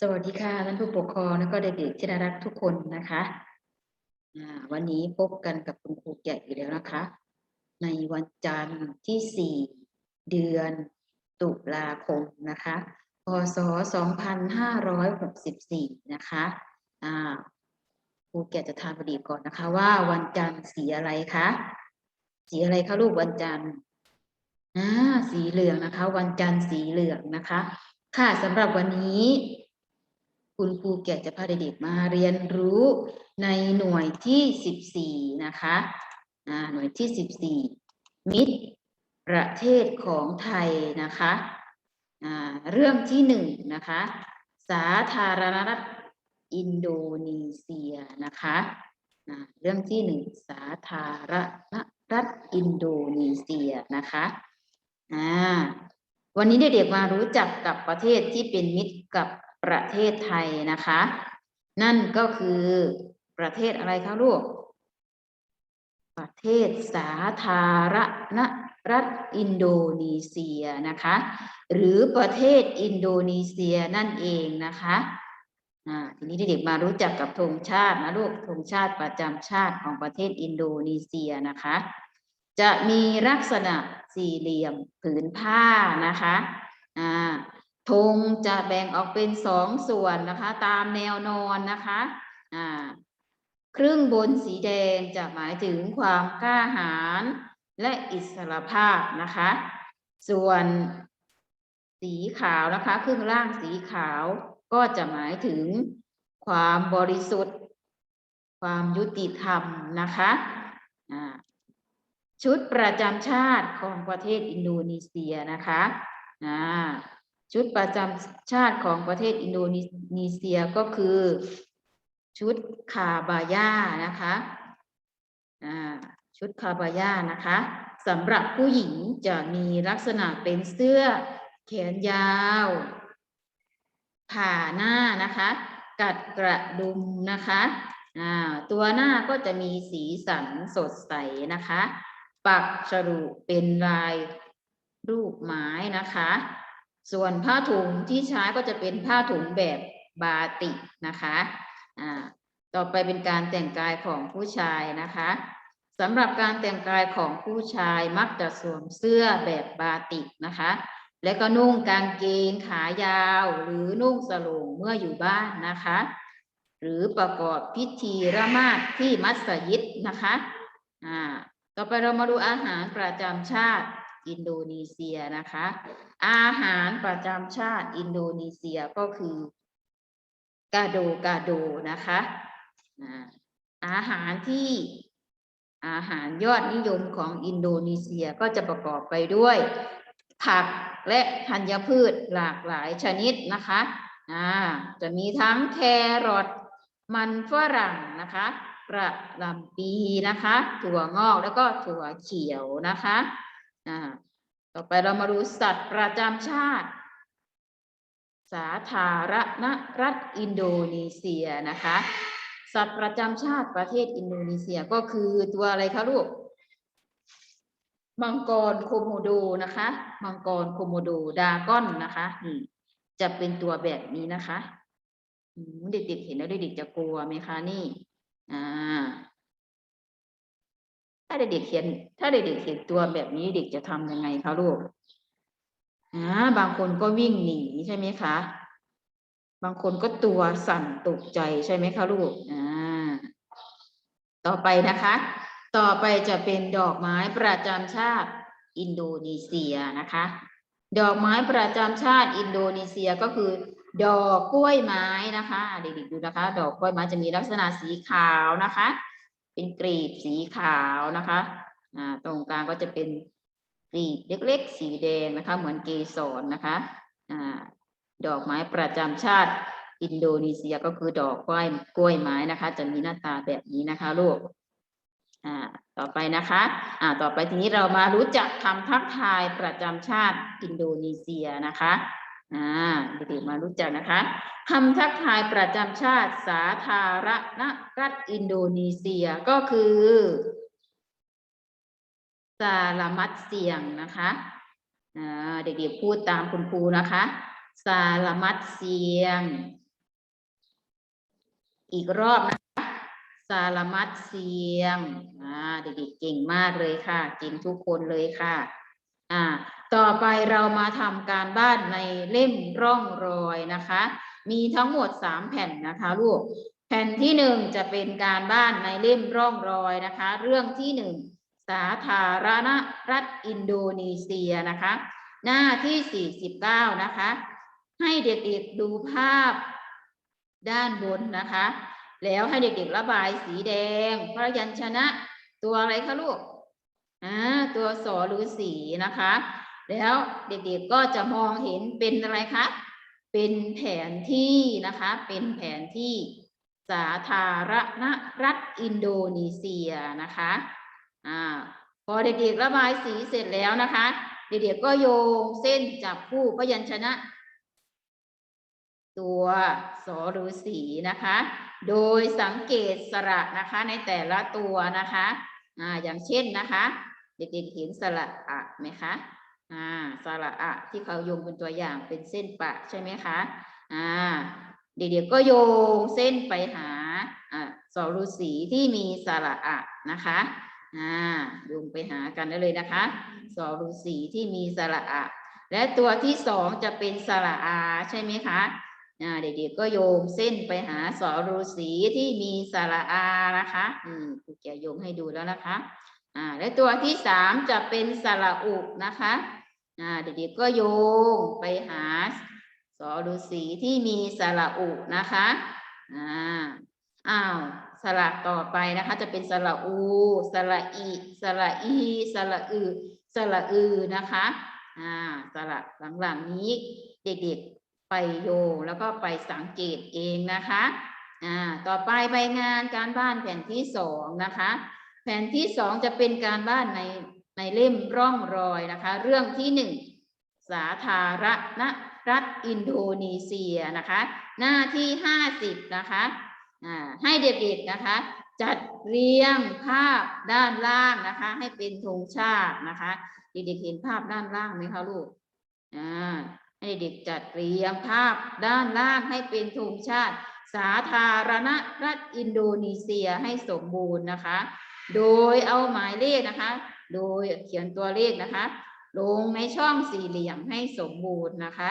สวัสดีค่ะท่านผู้ปกครองและก็เด็กๆที่น่ารักทุกคนนะคะวันนี้พบกันกับคุณครูแกะอีกแล้วนะคะ ในวันจันทร์ที่ 4 เดือนตุลาคมนะคะพศ 2564 นะคะครูแกะจะทานบดีก่อนนะคะว่าวันจันทร์สีอะไรคะสีอะไรคะลูกวันจันทร์ อ่าสีเหลืองนะคะ วันจันทร์สีเหลืองนะคะ ค่ะสำหรับวันนี้ คุณครูแกะจะพาเด็กๆมาเรียนรู้ในหน่วยที่14นะคะอ่าหน่วยที่14มิตรประเทศของไทยนะคะอ่าเรื่องที่หนึ่งนะคะ สาธารณรัฐอินโดนีเซียนะคะอ่าเรื่องที่หนึ่งสาธารณรัฐอินโดนีเซียนะคะ อ่าวันนี้เด็กๆมารู้จักกับประเทศที่เป็นมิตรกับประเทศไทยนะคะ นั่นก็คือประเทศอะไรคะลูก ประเทศสาธารณรัฐอินโดนีเซียนะคะ หรือประเทศอินโดนีเซียนั่นเองนะคะทีนี้เด็กๆมารู้จักกับธงชาตินะลูกธงชาติประจำชาติของประเทศอินโดนีเซียนะคะ จะมีลักษณะสี่เหลี่ยมผืนผ้านะคะธงจะแบ่งออกเป็นสองส่วนนะคะ ตามแนวนอนนะคะครึ่งบนสีแดงจะหมายถึงความกล้าหาญและอิสรภาพนะคะ ส่วนสีขาวนะคะ ครึ่งล่างสีขาวก็จะหมายถึงความบริสุทธิ์ ความยุติธรรมนะคะ ชุดประจำชาติของประเทศอินโดนีเซียนะคะอ่าชุดประจำชาติของประเทศอินโดนีเซียก็คือ ชุดคาบาย่านะคะอ่าชุดคาบาย่านะคะสำหรับผู้หญิงจะมีลักษณะเป็นเสื้อแขนยาว ผ่าหน้านะคะ กัดกระดุมนะคะ ตัวหน้าก็จะมีสีสันสดใสนะคะ ปักฉลุเป็นลายรูปไม้นะคะ ส่วนผ้าถุงที่ใช้ก็จะเป็นผ้าถุงแบบบาติกนะคะอ่าต่อไปเป็นการแต่งกายของผู้ชายนะคะสำหรับการแต่งกายของผู้ชายมักจะสวมเสื้อแบบบาติกนะคะ แล้วก็นุ่งกางเกงขายาว หรือนุ่งสโลงเมื่ออยู่บ้านนะคะ หรือประกอบพิธีละมาดที่มัสยิดนะคะอ่า ต่อไปเรามาดูอาหารประจำชาติอินโดนีเซียนะคะ อาหารประจำชาติอินโดนีเซียก็คือกาโดกาโดนะคะอาหารที่อาหารยอดนิยมของอินโดนีเซียก็จะประกอบไปด้วย ผักและธัญพืชหลากหลายชนิดนะคะจะมีทั้งแครอทมันฝรั่งนะคะ กระลำปีนะคะ ถั่วงอกแล้วก็ถั่วเขียวนะคะอ่าต่อไปเรามาดูสัตว์ประจำชาติ สาธารณรัฐอินโดนีเซียนะคะ สัตว์ประจำชาติประเทศอินโดนีเซียก็คือตัวอะไรคะลูกมังกรโคโมโดนะคะ มังกรโคโมโดดากอนนะคะนี่จะเป็นตัวแบบนี้นะคะเด็กๆเห็นแล้วเด็กๆจะกลัวไหมคะนี่ อ่า ถ้าเด็กๆเห็นถ้าเด็กๆเห็นตัวแบบนี้เด็กจะทำยังไงคะลูกอ่าบางคนก็วิ่งหนีใช่ไหมคะ บางคนก็ตัวสั่นตกใจใช่ไหมคะลูกอ่าต่อไปนะคะ ต่อไปจะเป็นดอกไม้ประจำชาติอินโดนีเซียนะคะ ดอกไม้ประจำชาติอินโดนีเซียก็คือ ดอกกล้วยไม้นะคะเด็กๆดูนะคะ ดอกกล้วยไม้จะมีลักษณะสีขาวนะคะ เป็นกรีบสีขาวนะคะตรงกลางก็จะเป็นกรีบเล็กๆ สีแดงนะคะ เหมือนเกสรนะคะดอกไม้ประจำชาติอินโดนีเซียก็คือดอกกล้วยกล้วยไม้นะคะ จะมีหน้าตาแบบนี้นะคะลูกต่อไปนะคะต่อไปทีนี้เรามารู้จักคำทักทายประจำชาติอินโดนีเซียนะคะ อ่าเด็กๆมารู้จักนะคะคำทักทายประจำชาติสาธารณรัฐอินโดนีเซียก็คือสาลามัดเสียงนะคะอ่าเด็กๆพูดตามคุณครูนะคะ สารมัดเสียง อีกรอบนะคะสารมัดเสียงอ่าเด็กๆเก่งมากเลยค่ะ เก่งทุกคนเลยค่ะ อ่า ต่อไปเรามาทำการบ้านในเล่มร่องรอยนะคะ มีทั้งหมดสามแผ่นนะคะลูก แผ่นที่หนึ่งจะเป็นการบ้านในเล่มร่องรอยนะคะ เรื่องที่หนึ่งสาธารณรัฐอินโดนีเซียนะคะ หน้าที่สี่สิบเก้านะคะ ให้เด็กๆดูภาพด้านบนนะคะ แล้วให้เด็กๆระบายสีแดง พระยัญชนะตัวอะไรคะลูกอ่าตัวสอหรือสีนะคะ แล้วเด็กๆก็จะมองเห็นเป็นอะไรคะเป็นแผนที่นะคะ เป็นแผนที่สาธารณรัฐอินโดนีเซียนะคะอ่าพอเด็กๆระบายสีเสร็จแล้วนะคะ เด็กๆก็โยงเส้นจับคู่พยัญชนะ ตัวสอหรือสีนะคะ โดยสังเกตสระนะคะในแต่ละตัวนะคะอ่าอย่างเช่นนะคะ เด็กๆเห็นสระอะไหมคะ อ่าสระอะที่เขาโยงเป็นตัวอย่างเป็นเส้นปะใช่ไหมคะอ่าเด็กๆก็โยงเส้นไปหาอ่าสอฤษีที่มีสระอะนะคะอ่าโยงไปหากันได้เลยนะคะสอฤษีที่มีสระอะ และตัวที่สองจะเป็นสระอาใช่ไหมคะอ่าเด็กๆก็โยงเส้นไปหาสอฤษีที่มีสระอานะคะอืมครูแกโยงให้ดูแล้วนะคะ อ่าและตัวที่สามจะเป็นสระอุนะคะอ่าเด็กๆก็โยงไปหาสอฤษีที่มีสระอุนะคะอ่าอ้าวสระต่อไปนะคะ จะเป็นสระอูสระอีสระอีสระอือสระอือนะคะอ่าสระหลังๆนี้เด็กๆไปโยงแล้วก็ไปสังเกตเองนะคะอ่าต่อไปใบงานการบ้านแผ่นที่สองนะคะ แผนที่สองจะเป็นการบ้านในในเล่มร่องรอยนะคะ เรื่องที่หนึ่งสาธารณรัฐอินโดนีเซียนะคะ หน้าที่ห้าสิบนะคะให้เด็กๆนะคะ จัดเรียงภาพด้านล่างนะคะ ให้เป็นธงชาตินะคะเด็กๆเห็นภาพด้านล่างไหมคะลูกอ่าให้เด็กจัดเรียงภาพด้านล่างให้เป็นธงชาติ สาธารณรัฐอินโดนีเซียให้สมบูรณ์นะคะ โดยเอาหมายเลขนะคะ โดยเขียนตัวเลขนะคะ ลงในช่องสี่เหลี่ยมให้สมบูรณ์นะคะ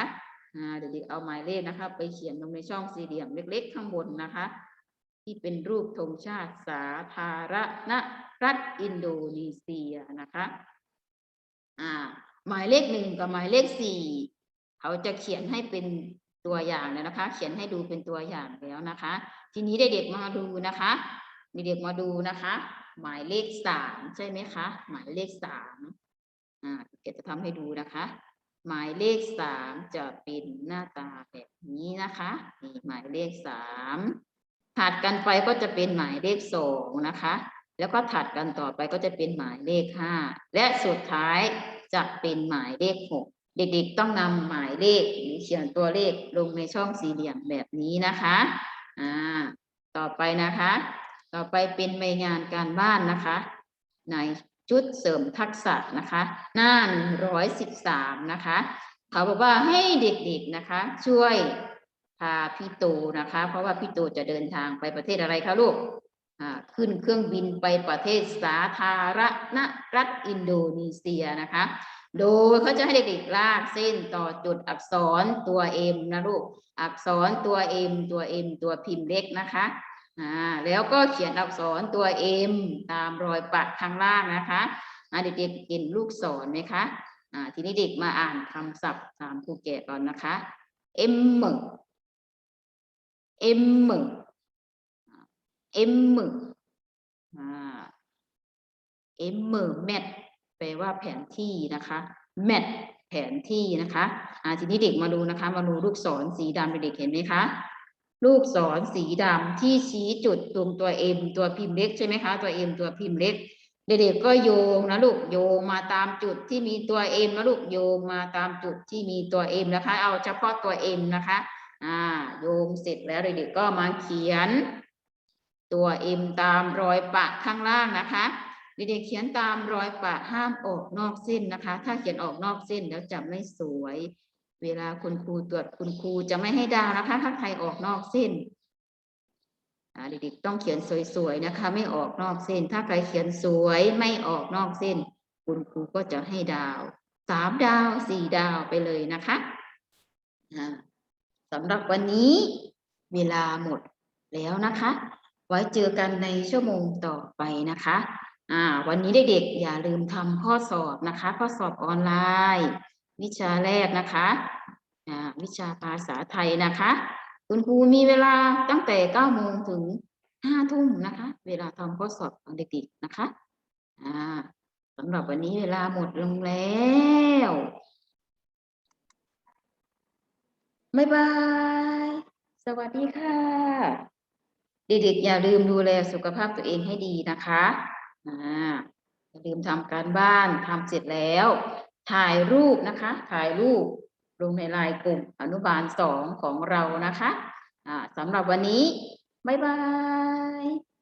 เด็กๆเอาหมายเลขนะคะ ไปเขียนลงในช่องสี่เหลี่ยมเล็ก ๆ ข้างบนนะคะ ที่เป็นรูปธงชาติสาธารณรัฐอินโดนีเซียนะคะอ่าหมายเลขหนึ่งกับหมายเลขสี่เขาจะเขียนให้เป็นตัวอย่างแล้วนะคะ เขียนให้ดูเป็นตัวอย่างแล้วนะคะ ทีนี้เด็กๆมาดูนะคะ เด็กๆมาดูนะคะ หมายเลขสามใช่ไหมคะ หมายเลขสามอ่าเดี๋ยวจะทำให้ดูนะคะ หมายเลขสามจะเป็นหน้าตาแบบนี้นะคะนี่หมายเลขสามถัดกันไปก็จะเป็นหมายเลขสองนะคะ แล้วก็ถัดกันต่อไปก็จะเป็นหมายเลขห้าและสุดท้ายจะเป็นหมายเลขหกเด็กๆต้องนำหมายเลขหรือเขียนตัวเลขลงในช่องสี่เหลี่ยมแบบนี้นะคะ อ่า ต่อไปนะคะ ต่อไปเป็นใบงานการบ้านนะคะ ในชุดเสริมทักษะนะคะ หน้าร้อยสิบสามนะคะเขาบอกว่าให้เด็กๆนะคะ ช่วยพาพี่โตนะคะ เพราะว่าพี่โตจะเดินทางไปประเทศอะไรคะลูกขึ้นเครื่องบินไปประเทศสาธารณรัฐอินโดนีเซียนะคะ โดยเขาจะให้เด็กๆลากเส้นต่อจุดอักษรตัว M นะลูก อักษรตัว M ตัว M ตัวพิมพ์เล็กนะคะ อ่าแล้วก็เขียนอักษรตัว M ตามรอยปักข้างล่างนะคะอ่าเด็กๆเห็นลูกศรไหมคะอ่าทีนี้เด็กมาอ่านคำศัพท์ตามครูแก่ก่อนนะคะ M M M อ่า M แมทแปลว่าแผนที่นะคะแมทแผนที่นะคะอ่าทีนี้เด็กมาดูนะคะ มาดูลูกศรสีดำเด็กเห็นไหมคะ ลูกศรสีดำที่ชี้จุดตรงตัว M ตัวพิมพ์เล็กใช่ไหมคะ ตัว M ตัวพิมพ์เล็ก เด็กๆก็โยงนะลูกโยงมาตามจุดที่มีตัว M นะลูกโยงมาตามจุดที่มีตัว M นะคะ เอาเฉพาะตัว M นะคะอ่าโยงเสร็จแล้วเด็กๆก็มาเขียน ตัว M ตามรอยปะข้างล่างนะคะเด็กๆเขียนตามรอยปะห้ามออกนอกเส้นนะคะ ถ้าเขียนออกนอกเส้นแล้วจะไม่สวย เวลาคุณครูตรวจคุณครูจะไม่ให้ดาวนะคะ ถ้าใครออกนอกเส้นเด็กๆต้องเขียนสวยๆนะคะ ไม่ออกนอกเส้น ถ้าใครเขียนสวยไม่ออกนอกเส้น คุณครูก็จะให้ดาวสามดาวสี่ดาวไปเลยนะคะสำหรับวันนี้เวลาหมดแล้วนะคะ ไว้เจอกันในชั่วโมงต่อไปนะคะอ่าวันนี้เด็กๆอย่าลืมทำข้อสอบนะคะ ข้อสอบออนไลน์ วิชาแรกนะคะ วิชาภาษาไทยนะคะ คุณครูมีเวลาตั้งแต่เก้าโมงถึงห้าทุ่มนะคะ เวลาทำข้อสอบของเด็กๆนะคะสำหรับวันนี้เวลาหมดลงแล้วบ๊ายบาย สวัสดีค่ะ เด็กๆอย่าลืมดูแลสุขภาพตัวเองให้ดีนะคะอ่าอย่าลืมทำการบ้านทำเสร็จแล้ว ถ่ายรูปนะคะ ถ่ายรูป ลงในไลน์กลุ่มอนุบาลสองของเรานะคะสำหรับวันนี้ บ๊ายบาย